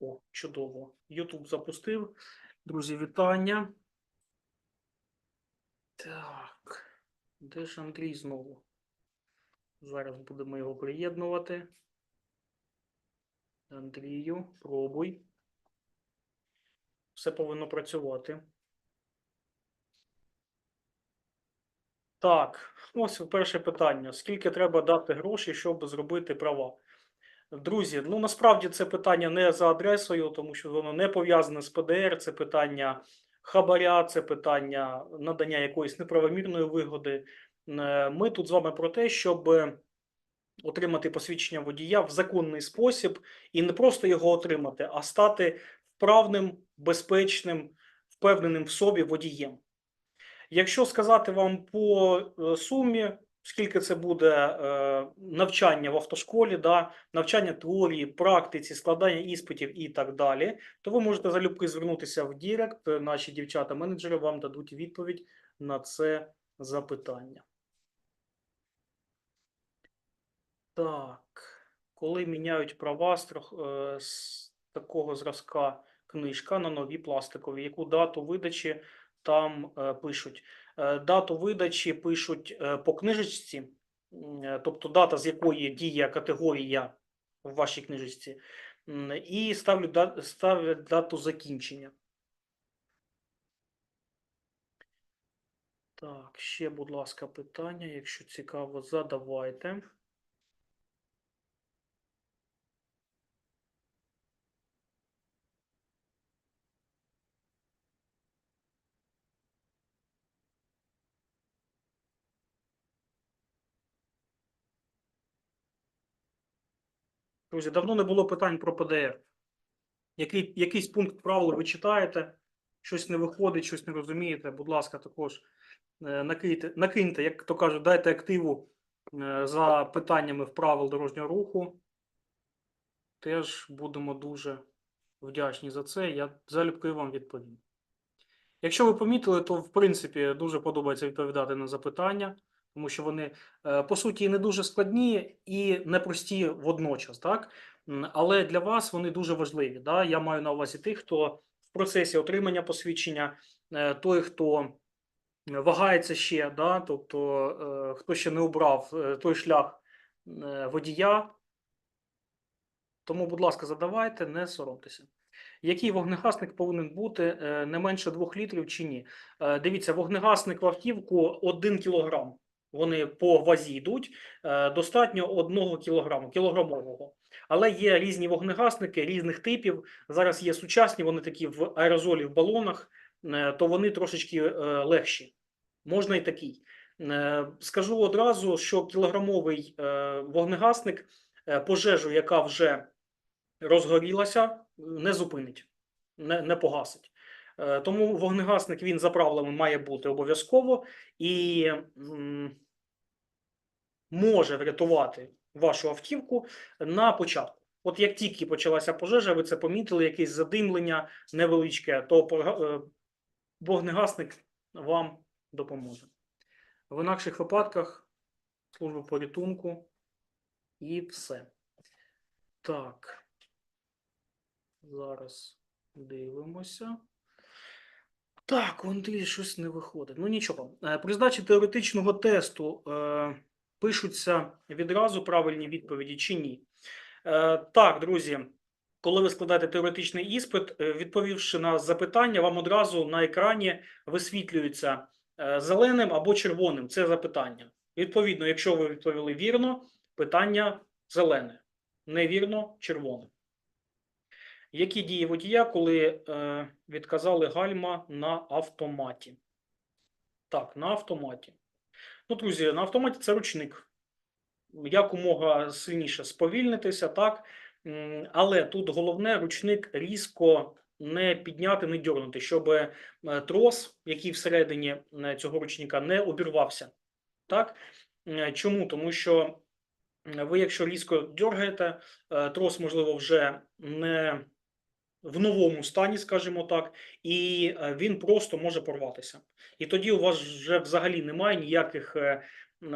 О, чудово. YouTube запустив. Друзі, вітання. Так. Де ж Андрій знову? Зараз будемо його приєднувати. Андрію, пробуй. Все повинно працювати. Так, ось перше питання. Скільки треба дати грошей, щоб зробити права? Друзі, ну насправді це питання не за адресою, тому що воно не пов'язане з ПДР, це питання хабаря, це питання надання якоїсь неправомірної вигоди. Е, Ми тут з вами про те, щоб отримати посвідчення водія в законний спосіб і не просто його отримати, а стати вправним, безпечним, впевненим в собі водієм. Якщо сказати вам по е, сумі, скільки це буде е, навчання в автошколі, да, навчання теорії, практиці, складання іспитів і так далі, то ви можете залюбки звернутися в Дірект. Наші дівчата-менеджери вам дадуть відповідь на це запитання. Так, коли міняють права з, е, такого зразка книжка на нові пластикові, яку дату видачі там е, пишуть? Е, Дату видачі пишуть е, по книжечці, е, тобто дата, з якої діє категорія в вашій книжечці, і ставлю дату закінчення. Так, ще, будь ласка, питання, якщо цікаво, задавайте. Друзі, давно не було питань про ПДР. Який, якийсь пункт правил ви читаєте, щось не виходить, щось не розумієте, будь ласка, також е, накиньте, накиньте, як то кажуть, дайте активу е, за питаннями в правил дорожнього руху. Теж будемо дуже вдячні за це. Я залюбки вам відповім. Якщо ви помітили, то в принципі дуже подобається відповідати на запитання, тому що вони е, по суті не дуже складні і непрості водночас, так? Але для вас вони дуже важливі. Да? Я маю на увазі тих, хто в процесі отримання посвідчення, е, той, хто вагається ще, да? тобто е, хто ще не обрав той шлях водія. Тому, будь ласка, задавайте, не соромтеся. Який вогнегасник повинен бути не менше 2 літрів чи ні? Дивіться, вогнегасник в автівку 1 кілограм. Вони по вазі йдуть. Е, Достатньо 1 кілограму, кілограмового. Але є різні вогнегасники різних типів. Зараз є сучасні, вони такі в аерозолі в балонах, е, то вони трошечки е, легші. Можна і такий. Скажу одразу, що кілограмовий вогнегасник пожежу, яка вже розгорілася, не зупинить, не, не погасить. Е, Тому вогнегасник він за правилами має бути обов'язково і може врятувати вашу автівку на початку. От як тільки почалася пожежа, ви це помітили, якесь задимлення невеличке, то е, вогнегасник вам допоможе. В інакших випадках служба порятунку і все. Так. Зараз дивимося. Так, у Андрія щось не виходить. Ну нічого. Е, При здачі теоретичного тесту е, пишуться відразу правильні відповіді чи ні. Е, так, друзі, коли ви складаєте теоретичний іспит, е, відповівши на запитання, вам одразу на екрані висвітлюється е, зеленим або червоним це запитання. Відповідно, якщо ви відповіли вірно, питання зелене, невірно червоне. Які дії водія, коли е, відказали гальма на автоматі? Так, на автоматі. Ну, друзі, на автоматі це ручник. Якомога сильніше сповільнитися, так. Але тут головне ручник різко не підняти, не дьорнути, щоб е, трос, який всередині е, цього ручника, не обірвався. Так? Чому? Тому що ви, якщо різко дергаєте, е, трос, можливо, вже не в новому стані, скажімо так, і е, він просто може порватися. І тоді у вас вже взагалі немає ніяких, е,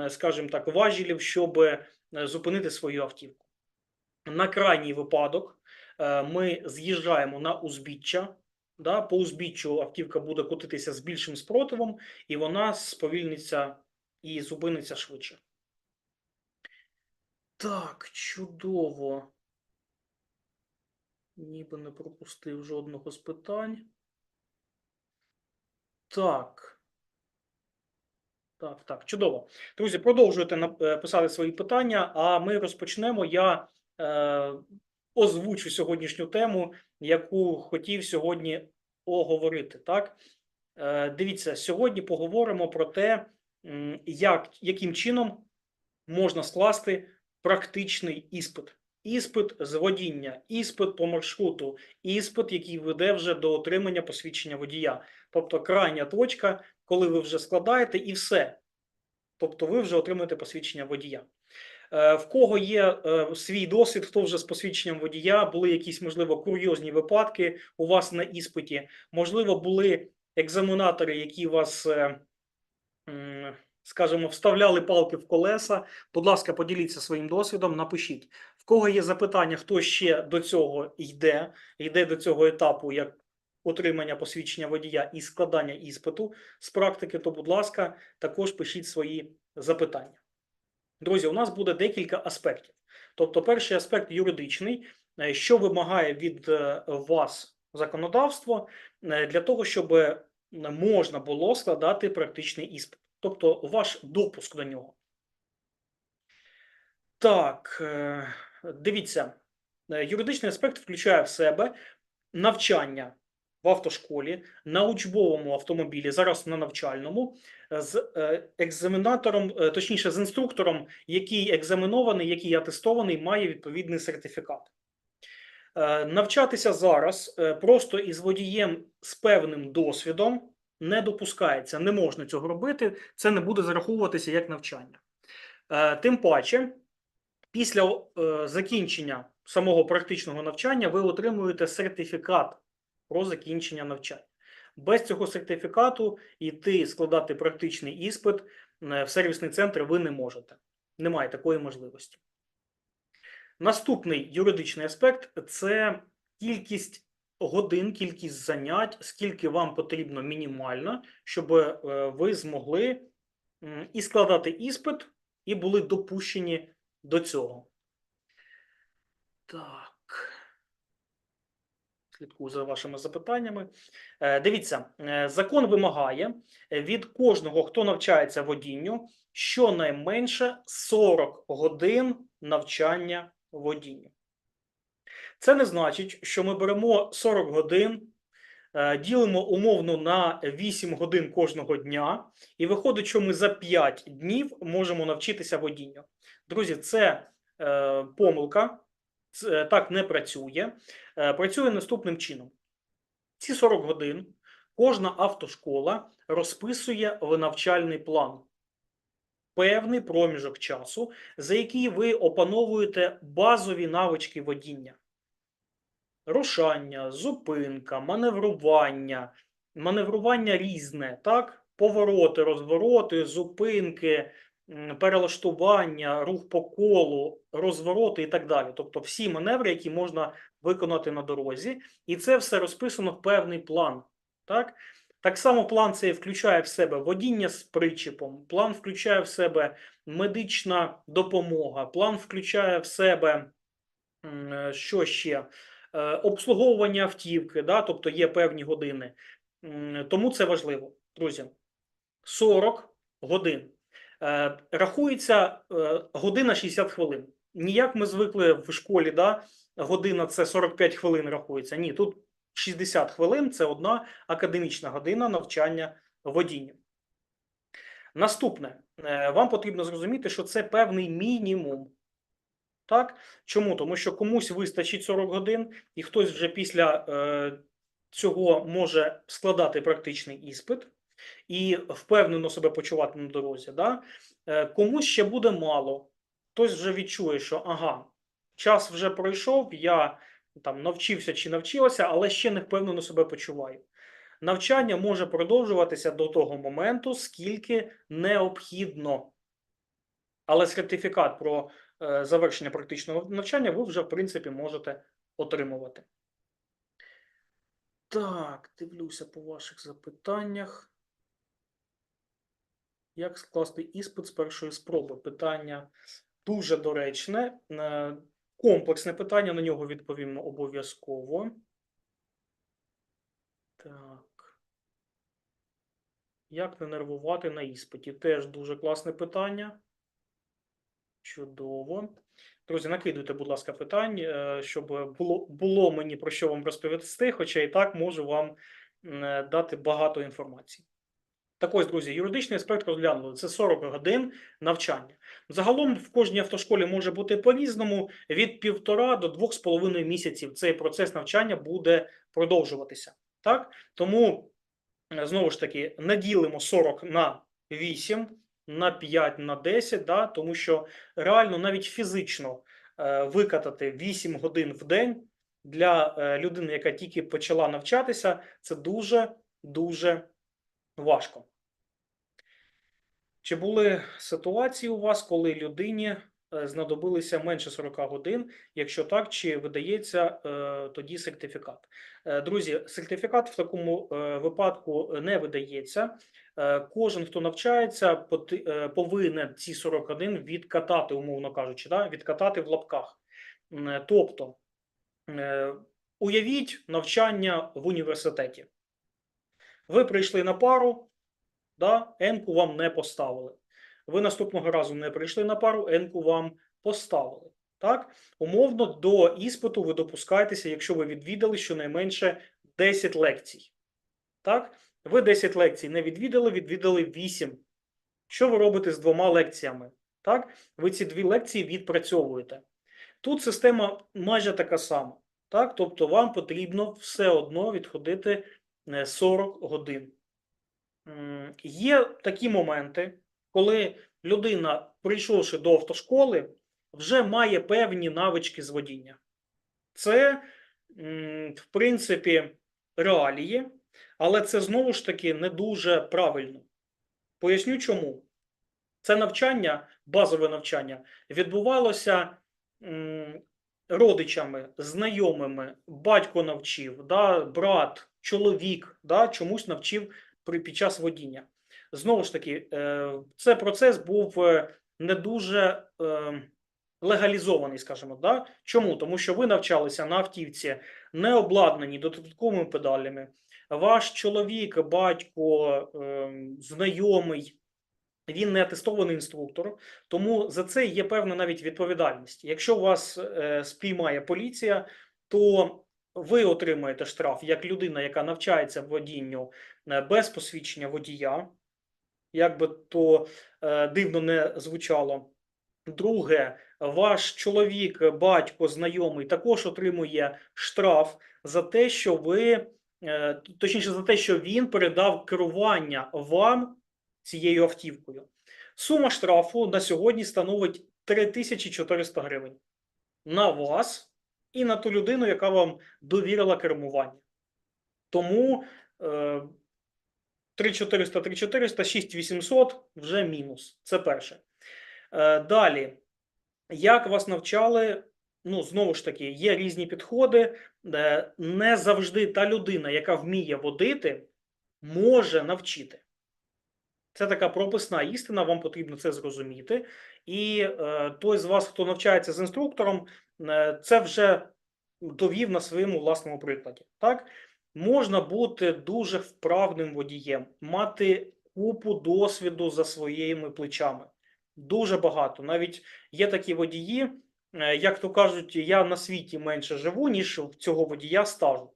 скажімо так, важелів, щоб е, зупинити свою автівку. На крайній випадок ми з'їжджаємо на узбіччя. Да, по узбіччю автівка буде котитися з більшим спротивом, і вона сповільниться і зупиниться швидше. Так, чудово. Ніби не пропустив жодного з питань. Так. Так, так, чудово. Друзі, продовжуйте е, писати свої питання, а ми розпочнемо. Я е, озвучу сьогоднішню тему, яку хотів сьогодні оговорити. Так, е, дивіться, сьогодні поговоримо про те, як, яким чином можна скласти практичний іспит. Іспит з водіння, іспит по маршруту, іспит, який веде вже до отримання посвідчення водія. Тобто крайня точка, коли ви вже складаєте і все. Тобто ви вже отримуєте посвідчення водія. Е, В кого є е, свій досвід, хто вже з посвідченням водія, були якісь, можливо, курйозні випадки у вас на іспиті, можливо, були екзаменатори, які вас, е, скажімо, вставляли палки в колеса. Будь ласка, поділіться своїм досвідом, напишіть. В кого є запитання, хто ще до цього йде, йде до цього етапу, як отримання посвідчення водія і складання іспиту з практики, то, будь ласка, також пишіть свої запитання. Друзі, у нас буде декілька аспектів. Тобто, перший аспект юридичний, е, що вимагає від е, вас законодавство е, для того, щоб можна було складати практичний іспит, тобто ваш допуск до нього. Так, дивіться, е, юридичний аспект включає в себе навчання в автошколі, на учбовому автомобілі, зараз на навчальному, е, з е, екзаменатором, точніше, з інструктором, який екзаменований, який атестований, має відповідний сертифікат. Навчатися зараз просто із водієм з певним досвідом не допускається, не можна цього робити, це не буде зараховуватися як навчання. Тим паче, після е, закінчення самого практичного навчання ви отримуєте сертифікат про закінчення навчання. Без цього сертифікату йти складати практичний іспит е, в сервісний центр ви не можете. Немає такої можливості. Наступний юридичний аспект це кількість годин, кількість занять, скільки вам потрібно мінімально, щоб е, ви змогли і складати іспит, і були допущені до цього. Так. Слідкую за вашими запитаннями. Е, Дивіться, е, закон вимагає від кожного, хто навчається водінню, щонайменше 40 годин навчання водінню. Це не значить, що ми беремо 40 годин, ділимо умовно на 8 годин кожного дня, і виходить, що ми за 5 днів можемо навчитися водінню. Друзі, це е, помилка, це так не працює. Е, працює наступним чином: ці 40 годин кожна автошкола розписує в навчальний план. Певний проміжок часу, за який ви опановуєте базові навички водіння. Рушання, зупинка, маневрування, маневрування різне, так? Повороти, розвороти, зупинки, перелаштування, рух по колу, розвороти і так далі. Тобто всі маневри, які можна виконати на дорозі, і це все розписано в певний план. Так? Так само план цей включає в себе водіння з причепом, план включає в себе медична допомога, план включає в себе що ще? Е, Обслуговування автівки, да? тобто є певні години. Тому це важливо, друзі. 40 годин. Е, Рахується е, година 60 хвилин. Ніяк ми звикли в школі, да? година це 45 хвилин рахується. Ні, тут 60 хвилин це одна академічна година навчання водінню. Наступне, вам потрібно зрозуміти, що це певний мінімум. Так? Чому? Тому що комусь вистачить 40 годин, і хтось вже після е, цього може складати практичний іспит і впевнено себе почувати на дорозі. Да? Е, комусь ще буде мало. Хтось вже відчує, що ага, час вже пройшов, я там навчився чи навчилася, але ще не впевнено себе почуваю. Навчання може продовжуватися до того моменту, скільки необхідно. Але сертифікат про завершення практичного навчання ви вже, в принципі, можете отримувати. Так, дивлюся по ваших запитаннях. Як скласти іспит з першої спроби? Питання дуже доречне, е, комплексне питання, на нього відповімо обов'язково. Так. Як не нервувати на іспиті? Теж дуже класне питання. Чудово. Друзі, накидуйте, будь ласка, питань, е, щоб було, було мені про що вам розповісти, хоча і так можу вам е, дати багато інформації. Так ось, друзі, юридичний аспект розглянули. Це 40 годин навчання. Загалом в кожній автошколі може бути по-різному. Від півтора до двох з половиною місяців цей процес навчання буде продовжуватися. Так? Тому, е, знову ж таки, наділимо 40 на 8, на 5, на 10, да? тому що реально навіть фізично е, викатати 8 годин в день для е, людини, яка тільки почала навчатися, це дуже дуже важко. Чи були ситуації у вас, коли людині е, знадобилися менше 40 годин? Якщо так, чи видається тоді сертифікат? Друзі, сертифікат в такому випадку не видається. Е, Кожен, хто навчається, е, повинен ці 40 годин відкатати, умовно кажучи, да? відкатати в лапках. Е, Тобто, уявіть навчання в університеті. Ви прийшли на пару, да, енку вам не поставили. Ви наступного разу не прийшли на пару, енку вам поставили. Так? Умовно, до іспиту ви допускаєтеся, якщо ви відвідали щонайменше 10 лекцій. Так? Ви 10 лекцій не відвідали, відвідали 8. Що ви робите з двома лекціями? Так? Ви ці дві лекції відпрацьовуєте. Тут система майже така сама. Так? Тобто вам потрібно все одно відходити е, 40 годин. Є такі моменти, коли людина, прийшовши до автошколи, вже має певні навички з водіння. Це, в принципі, реалії, але це знову ж таки не дуже правильно. Поясню чому. Це навчання, базове навчання, відбувалося родичами, знайомими, батько навчив, да, брат, чоловік, да, чомусь навчив під час водіння. Знову ж таки, е, це процес був е, не дуже е, легалізований, скажімо. Да? Чому? Тому що ви навчалися на автівці, не обладнані додатковими педалями. Ваш чоловік, батько, е, знайомий, він не атестований інструктор, тому за це є певна навіть відповідальність. Якщо вас е, спіймає поліція, то ви отримаєте штраф як людина, яка навчається водінню е, без посвідчення водія, як би то е, дивно не звучало. Друге, ваш чоловік, батько, знайомий також отримує штраф за те, що ви, точніше, за те, що він передав керування вам цією автівкою. Сума штрафу на сьогодні становить 3400 гривень на вас і на ту людину, яка вам довірила кермування. Тому е, 3400, 3400, 6800 вже мінус. Це перше. Е, далі, як вас навчали? Ну, знову ж таки, є різні підходи. Е, не завжди та людина, яка вміє водити, може навчити. Це така прописна істина, вам потрібно це зрозуміти. І е, той з вас, хто навчається з інструктором, е, це вже довів на своєму власному прикладі. Так? Можна бути дуже вправним водієм, мати купу досвіду за своїми плечами. Дуже багато. Навіть є такі водії, як то кажуть, я на світі менше живу, ніж в цього водія стажу.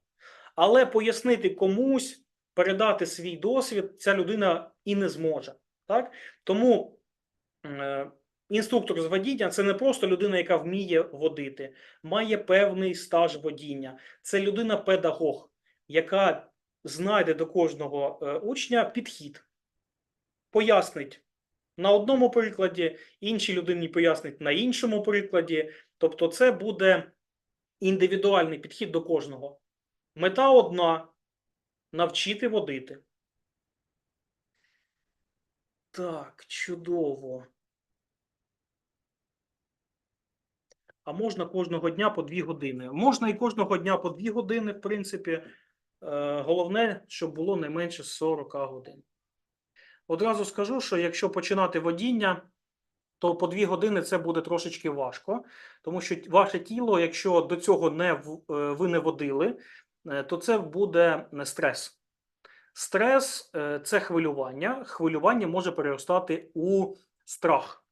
Але пояснити комусь, передати свій досвід, ця людина і не зможе. Так? Тому е, інструктор з водіння це не просто людина, яка вміє водити, має певний стаж водіння. Це людина-педагог, яка знайде до кожного е, учня підхід, пояснить на одному прикладі, іншій людині пояснить на іншому прикладі. Тобто, це буде індивідуальний підхід до кожного. Мета одна навчити водити. Так, чудово. а можна кожного дня по 2 години. Можна і кожного дня по 2 години, в принципі. Е, Головне, щоб було не менше 40 годин. Одразу скажу, що якщо починати водіння, то по 2 години це буде трошечки важко, тому що ваше тіло, якщо до цього не е, ви не водили, е, то це буде е, стрес. Стрес це хвилювання. Хвилювання може переростати у страх.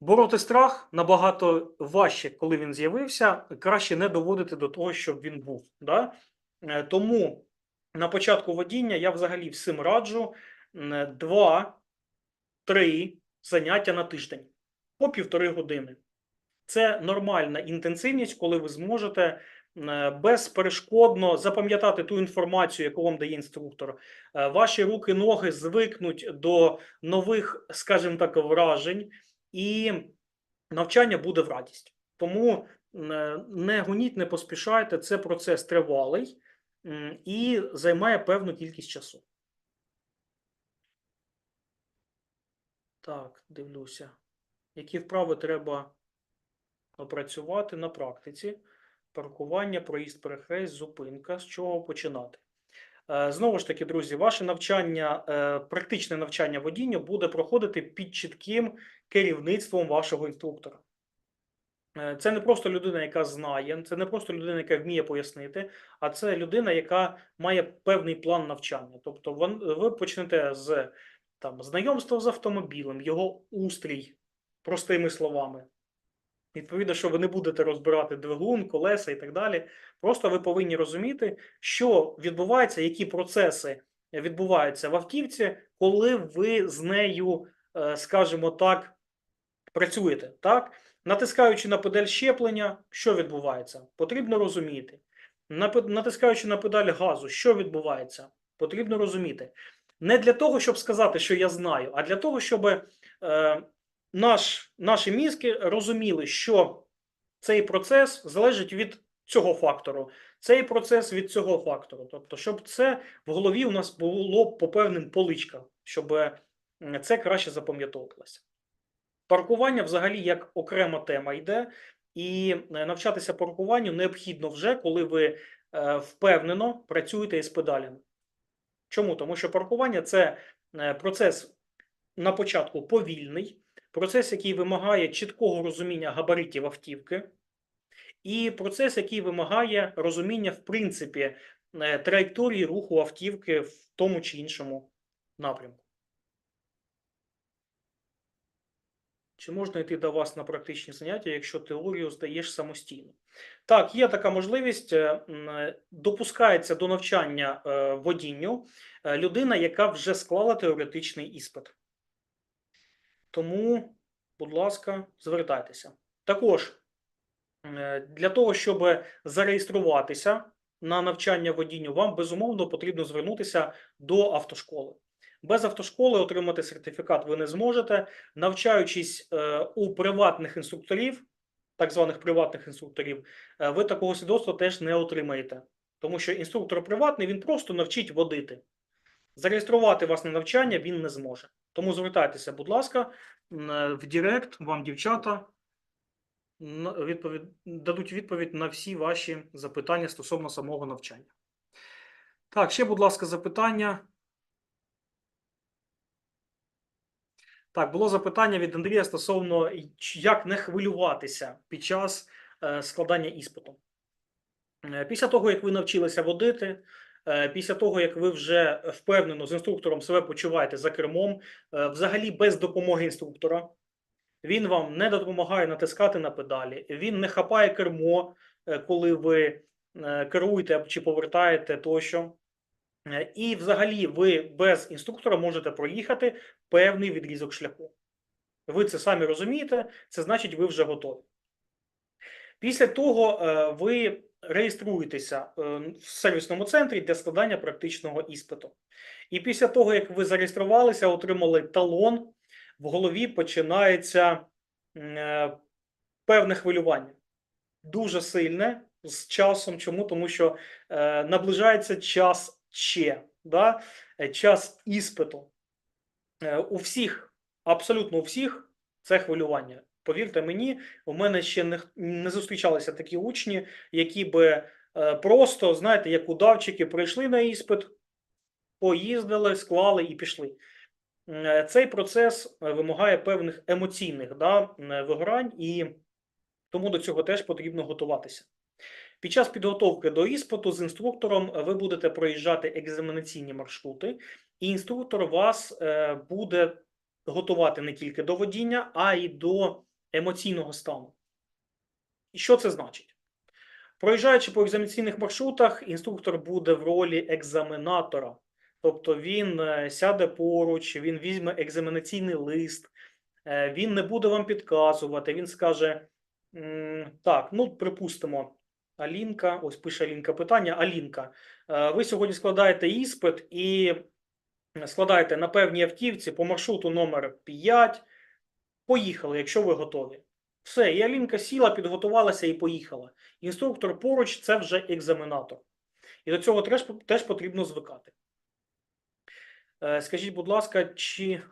Бороти страх набагато важче, коли він з'явився. Краще не доводити до того, щоб він був. Да? Тому на початку водіння я взагалі всім раджу м, два-три заняття на тиждень по півтори години. Це нормальна інтенсивність, коли ви зможете е, безперешкодно запам'ятати ту інформацію, яку вам дає інструктор. Е, Ваші руки, ноги звикнуть до нових, скажімо так, вражень, і навчання буде в радість. Тому е, не гоніть, не поспішайте. Це процес тривалий і займає певну кількість часу. Так, дивлюся. Які вправи треба опрацювати на практиці? Паркування, проїзд, перехрест, зупинка. З чого починати? Е, Знову ж таки, друзі, ваше навчання, е, практичне навчання водінню буде проходити під чітким керівництвом вашого інструктора. Е, Це не просто людина, яка знає, це не просто людина, яка вміє пояснити, а це людина, яка має певний план навчання. Тобто, ви почнете з там, знайомства з автомобілем, його устрій, простими словами. Відповідно, що ви не будете розбирати двигун, колеса і так далі. Просто ви повинні розуміти, що відбувається, які процеси відбуваються в автівці, коли ви з нею, е, скажімо так, працюєте. Так? Натискаючи на педаль щеплення, що відбувається? Потрібно розуміти. Натискаючи на педаль газу, що відбувається? Потрібно розуміти. Не для того, щоб сказати, що я знаю, а для того, щоб е, наш, наші мізки розуміли, що цей процес залежить від цього фактору, цей процес від цього фактору. Тобто, щоб це в голові у нас було по певним поличкам, щоб е, це краще запам'ятовувалося. Паркування взагалі як окрема тема йде, і е, навчатися паркуванню необхідно вже, коли ви е, впевнено працюєте із педалями. Чому? Тому що паркування це е, процес на початку повільний, процес, який вимагає чіткого розуміння габаритів автівки, і процес, який вимагає розуміння, в принципі, е, траєкторії руху автівки в тому чи іншому напрямку. Чи можна йти до вас на практичні заняття, якщо теорію здаєш самостійно? Так, є така можливість. е, е, Допускається до навчання е, водінню людина, яка вже склала теоретичний іспит. Тому, будь ласка, звертайтеся. Також для того, щоб зареєструватися на навчання водінню, вам безумовно потрібно звернутися до автошколи. Без автошколи отримати сертифікат ви не зможете. Навчаючись у приватних інструкторів, так званих приватних інструкторів, е, ви такого свідоцтва теж не отримаєте. Тому що інструктор приватний він просто навчить водити. Зареєструвати вас на навчання він не зможе. Тому звертайтеся, будь ласка, е, в Директ, вам дівчата відповідь, дадуть відповідь на всі ваші запитання стосовно самого навчання. Так, ще, будь ласка, запитання. Так, було запитання від Андрія стосовно як не хвилюватися під час е, складання іспиту. Е, Після того, як ви навчилися водити, е, після того, як ви вже впевнено з інструктором себе почуваєте за кермом, взагалі без допомоги інструктора, він вам не допомагає натискати на педалі, він не хапає кермо, коли ви керуєте чи повертаєте тощо. Е, І взагалі ви без інструктора можете проїхати певний відрізок шляху. Ви це самі розумієте, це значить, ви вже готові. Після того е, ви реєструєтеся е, в сервісному центрі для складання практичного іспиту. І після того, як ви зареєструвалися, отримали талон, в голові починається певне хвилювання. Дуже сильне з часом. Чому? Тому що наближається час ще, да? е, час іспиту. Е, у всіх, абсолютно у всіх, це хвилювання. Повірте мені, у мене ще не, не зустрічалися такі учні, які би е, просто, знаєте, як удавчики, прийшли на іспит, поїздили, склали і пішли. Е, Цей процес вимагає певних емоційних да, вигорань, і тому до цього теж потрібно готуватися. Під час підготовки до іспиту з інструктором е, ви будете проїжджати екзаменаційні маршрути, і інструктор вас е, буде готувати не тільки до водіння, а й до емоційного стану. І що це значить? Проїжджаючи по екзаменаційних маршрутах, інструктор буде в ролі екзаменатора. Тобто він е, сяде поруч, він візьме екзаменаційний лист, він не буде вам підказувати, він скаже: так, ну, припустимо, Алінка, ось пише Алінка питання. Алінка, е, ви сьогодні складаєте іспит і складаєте на певній автівці по маршруту номер 5. Поїхали, якщо ви готові. Все, і Алінка сіла, підготувалася і поїхала. Інструктор поруч це вже екзаменатор. І до цього теж, теж потрібно звикати. Е, Скажіть, будь ласка, чи,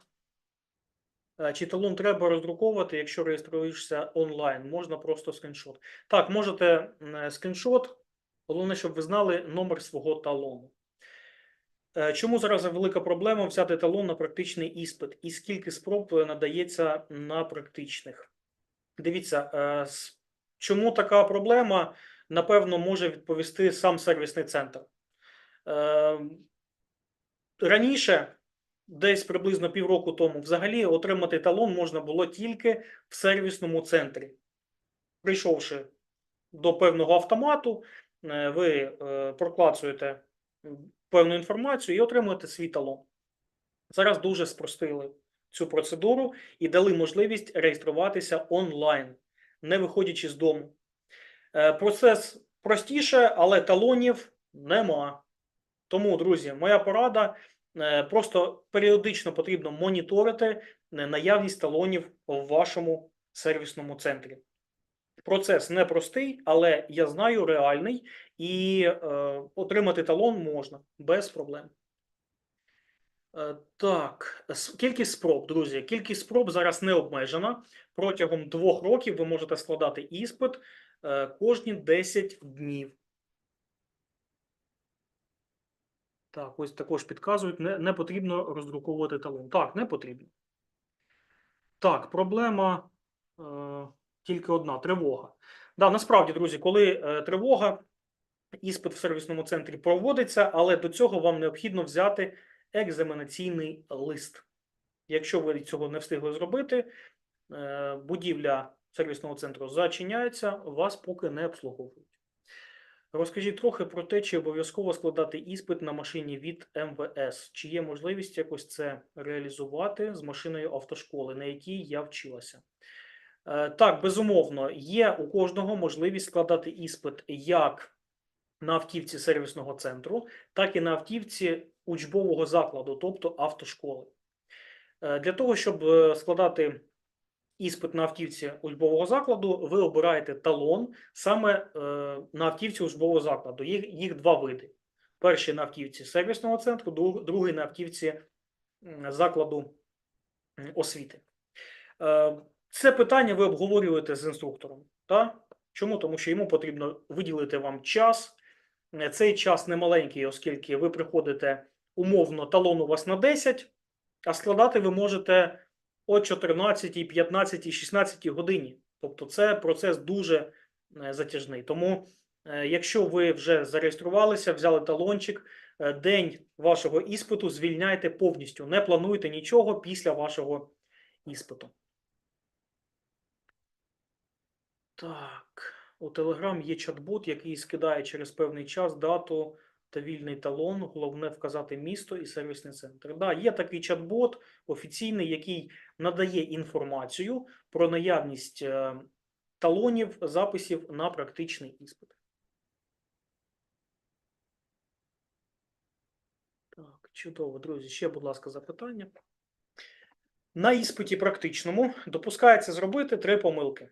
чи талон треба роздруковувати, якщо реєструєшся онлайн? Можна просто скріншот. Так, можете скріншот. Головне, щоб ви знали номер свого талону. Е, Чому зараз велика проблема взяти талон на практичний іспит? І скільки спроб е, надається на практичних? Дивіться, е, чому така проблема, напевно, може відповісти сам сервісний центр. Е, Раніше, десь приблизно півроку тому, взагалі отримати талон можна було тільки в сервісному центрі. Прийшовши до певного автомату, е, ви е, проклацуєте певну інформацію і отримуєте свій талон. Зараз дуже спростили цю процедуру і дали можливість реєструватися онлайн, не виходячи з дому. Е, Процес простіше, але талонів нема. Тому, друзі, моя порада просто періодично потрібно моніторити е, наявність талонів в вашому сервісному центрі. Процес непростий, але я знаю реальний, і е, отримати талон можна без проблем. Е, Так, кількість спроб, друзі. Кількість спроб зараз не обмежена. Протягом двох років ви можете складати іспит е, кожні 10 днів. Так, ось також підказують, не, не потрібно роздруковувати талон. Так, не потрібно. Так, проблема е, тільки одна тривога. Да, насправді, друзі, коли е, тривога, іспит в сервісному центрі проводиться, але до цього вам необхідно взяти екзаменаційний лист. Якщо ви цього не встигли зробити, е, будівля сервісного центру зачиняється, вас поки не обслуговують. Розкажіть трохи про те, чи обов'язково складати іспит на машині від МВС. Чи є можливість якось це реалізувати з машиною автошколи, на якій я вчилася? Е, Так, безумовно, є у кожного можливість складати іспит як на автівці сервісного центру, так і на автівці учбового закладу, тобто автошколи. Е, Для того, щоб е, складати іспит на автівці учбового закладу, ви обираєте талон саме е, на автівці учбового закладу. Їх, їх два види: перший на автівці сервісного центру, друг- другий на автівці закладу освіти. Е, Це питання ви обговорюєте з інструктором. Та? Чому? Тому що йому потрібно виділити вам час. Е, Цей час не маленький, оскільки ви приходите умовно, талон у вас на 10, а складати ви можете о 14, 15, 16 годині. Тобто це процес дуже е, затяжний. Тому, е, якщо ви вже зареєструвалися, взяли талончик, е, день вашого іспиту звільняйте повністю. Не плануйте нічого після вашого іспиту. Так, у Telegram є чат-бот, який скидає через певний час дату та вільний талон. Головне вказати місто і сервісний центр. Да, є такий чат-бот офіційний, який надає інформацію про наявність е, талонів, записів на практичний іспит. Так, чудово, друзі. Ще, будь ласка, запитання. На іспиті практичному допускається зробити три помилки.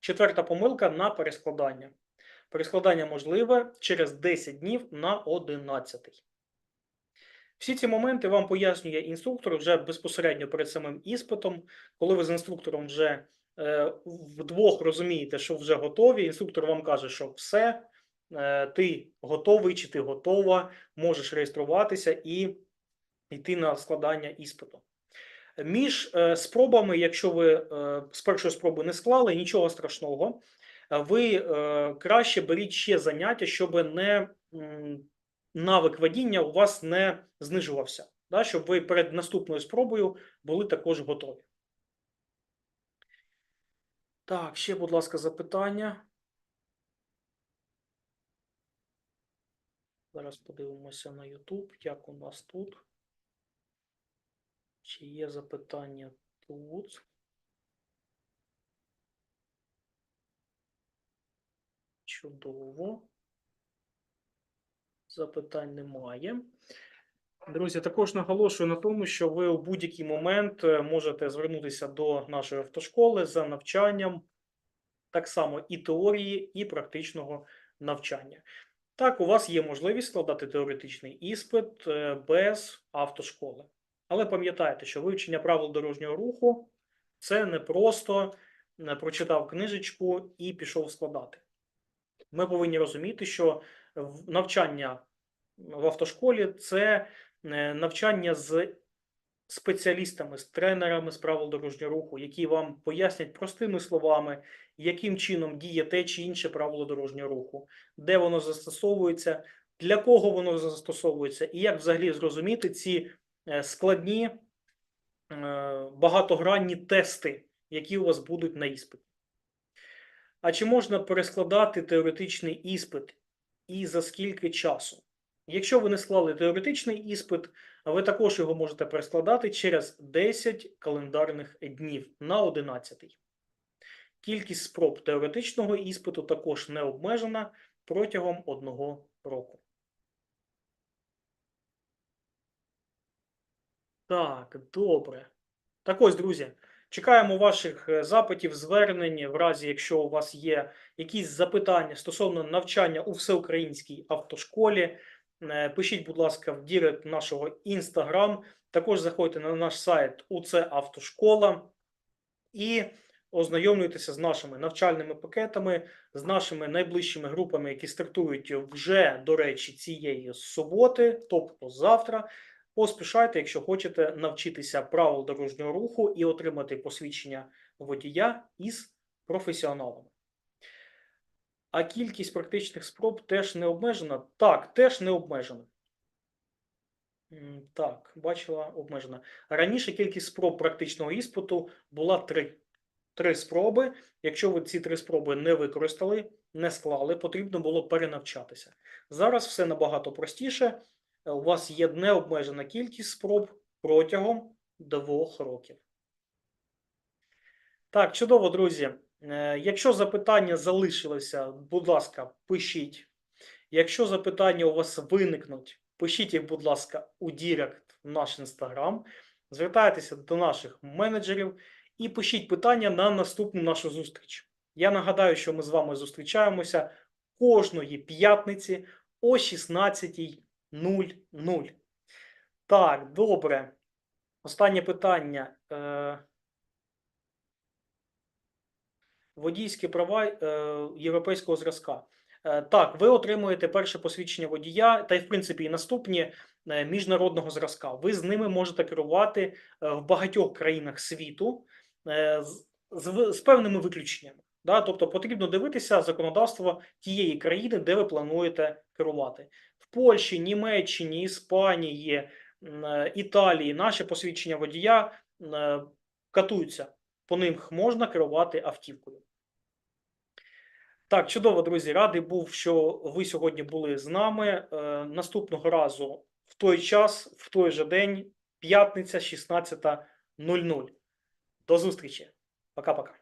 Четверта помилка на перескладання. Перескладання можливе через 10 днів на 11. Всі ці моменти вам пояснює інструктор вже безпосередньо перед самим іспитом, коли ви з інструктором вже е, вдвох розумієте, що вже готові. Інструктор вам каже, що все, е, ти готовий чи ти готова, можеш реєструватися і йти на складання іспиту. Між е, спробами, якщо ви е, з першої спроби не склали, нічого страшного. Ви е, краще беріть ще заняття, щоб не навик водіння у вас не знижувався, да, щоб ви перед наступною спробою були також готові. Так, ще, будь ласка, запитання. Зараз подивимося на YouTube, як у нас тут. Чи є запитання тут? Чудово. Запитань немає. Друзі, також наголошую на тому, що ви у будь-який момент е, можете звернутися до нашої автошколи за навчанням, так само і теорії, і практичного навчання. Так, у вас є можливість складати теоретичний іспит е, без автошколи. Але пам'ятайте, що вивчення правил дорожнього руху це не просто е, прочитав книжечку і пішов складати. Ми повинні розуміти, що навчання в автошколі це е, навчання з спеціалістами, з тренерами з правил дорожнього руху, які вам пояснять простими словами, яким чином діє те чи інше правило дорожнього руху, де воно застосовується, для кого воно застосовується, і як взагалі зрозуміти ці е, складні е, багатогранні тести, які у вас будуть на іспиті. А чи можна перескладати теоретичний іспит і за скільки часу? Якщо ви не склали теоретичний іспит, ви також його можете перескладати через 10 календарних днів на 11. Кількість спроб теоретичного іспиту також не обмежена протягом одного року. Так, добре. Так ось, друзі, чекаємо ваших е, запитів, звернень в разі, якщо у вас є якісь запитання стосовно навчання у всеукраїнській автошколі. Е, Пишіть, будь ласка, в дірект нашого інстаграм. Також заходьте на наш сайт УЦ Автошкола і ознайомлюйтеся з нашими навчальними пакетами, з нашими найближчими групами, які стартують вже, до речі, цієї суботи, тобто завтра. Поспішайте, якщо хочете навчитися правил дорожнього руху і отримати посвідчення водія із професіоналами. А кількість практичних спроб теж не обмежена? Так, теж не обмежена. Так, бачила обмежена. Раніше кількість спроб практичного іспиту була три. Три спроби. Якщо ви ці три спроби не використали, не склали, потрібно було перенавчатися. Зараз все набагато простіше. Е, У вас є необмежена кількість спроб протягом двох років. Так, чудово, друзі. Е, Якщо запитання залишилися, будь ласка, пишіть. Якщо запитання у вас виникнуть, пишіть їх, будь ласка, у Дірект в наш інстаграм. Звертайтеся до наших менеджерів і пишіть питання на наступну нашу зустріч. Я нагадаю, що ми з вами зустрічаємося кожної п'ятниці о 16.00. Так, добре. Останнє питання. Е, Водійські права е, європейського зразка. Е, Так, ви отримуєте перше посвідчення водія, та й в принципі і наступні міжнародного зразка. Ви з ними можете керувати в багатьох країнах світу з, з певними виключеннями. Да? Тобто потрібно дивитися законодавство тієї країни, де ви плануєте керувати. Польщі, Німеччині, Іспанії, е, Італії наші посвідчення водія е, катуються. По них можна керувати автівкою. Так, чудово, друзі. Радий був, що ви сьогодні були з нами. Е, наступного разу в той час, в той же день, п'ятниця, 16.00. До зустрічі. Пока-пока.